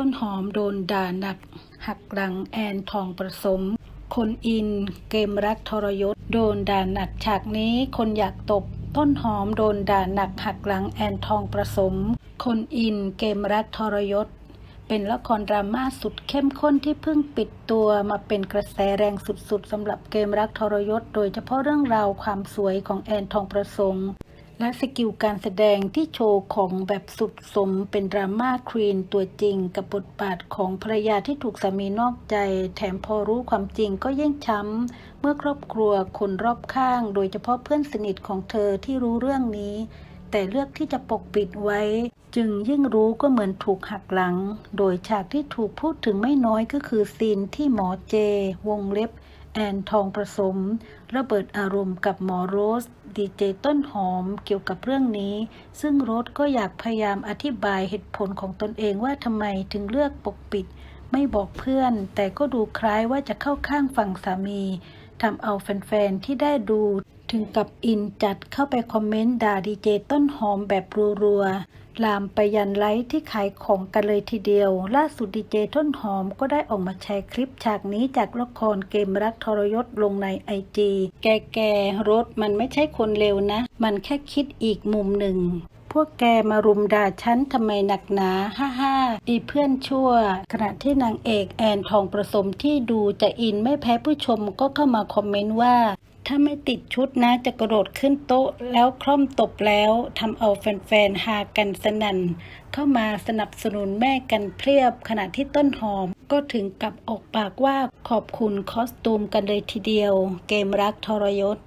ต้นหอมโดนด่าหนัก หักหลังแอนทองประสม คนอินเกมรักทรยศ โดนด่าหนักฉากนี้คนอยากตบ ต้นหอมโดนด่าหนักหักหลังแอนทองประสม คนอินเกมรักทรยศ เป็นละครดราม่าสุดเข้มข้นที่เพิ่งปิดตัวมาเป็นกระแสแรงสุดๆสำหรับเกมรักทรยศ โดยเฉพาะเรื่องราวความสวยของแอนทองประสงค์ และสกิลการแสดงที่โชว์ของแบบสุดสมเป็นดราม่าควีนตัวจริง กับบทบาทของภรรยาที่ถูกสามีนอกใจ แถมพอรู้ความจริงก็ยิ่งช้ำ เมื่อครอบครัวคนรอบข้าง โดยเฉพาะเพื่อนสนิทของเธอที่รู้เรื่องนี้ แต่เลือกที่จะปกปิดไว้ จึงยิ่งรู้ก็เหมือนถูกหักหลัง โดยฉากที่ถูกพูดถึงไม่น้อยก็คือซีนที่หมอเจ วงเล็บ แอนทองประสม ระเบิดอารมณ์กับหมอโรส ดีเจต้นหอมเกี่ยวกับเรื่องนี้ ซึ่งโรสก็อยากพยายามอธิบายเหตุผลของตนเองว่าทำไมถึงเลือกปกปิด ไม่บอกเพื่อน แต่ก็ดูคล้ายว่าจะเข้าข้างฝั่งสามี ทำเอาแฟนๆ ที่ได้ดูถึงกับอินจัดเข้าไปคอมเมนต์ด่าดีเจต้นหอมแบบรัวๆ ลามไปยันไลฟ์ที่ขายของกันเลยทีเดียว ล่าสุดดีเจต้นหอมก็ได้ออกมาแชร์คลิปฉากนี้จากละครเกมรักทรยศลงในไอจีแกแกรถมันไม่ใช่คนเลวนะ มันแค่คิดอีกมุมหนึ่ง วกแกมารุมด่าฉันทำไมหนักหนา ฮ่าฮ่าอีเพื่อนชั่ว ขณะที่นางเอกแอนทองประสมที่ดูจะอินไม่แพ้ผู้ชมก็เข้ามาคอมเมนต์ว่าถ้าไม่ติดชุดนะจะกระโดดขึ้นโต๊ะแล้วคล่อมตบแล้วทำเอาแฟนๆฮากันสนั่น เข้ามาสนับสนุนแม่กันเพียบ ขณะที่ต้นหอมก็ถึงกับออกปากว่าขอบคุณคอสตูมกันเลยทีเดียว เกมรักทรยศ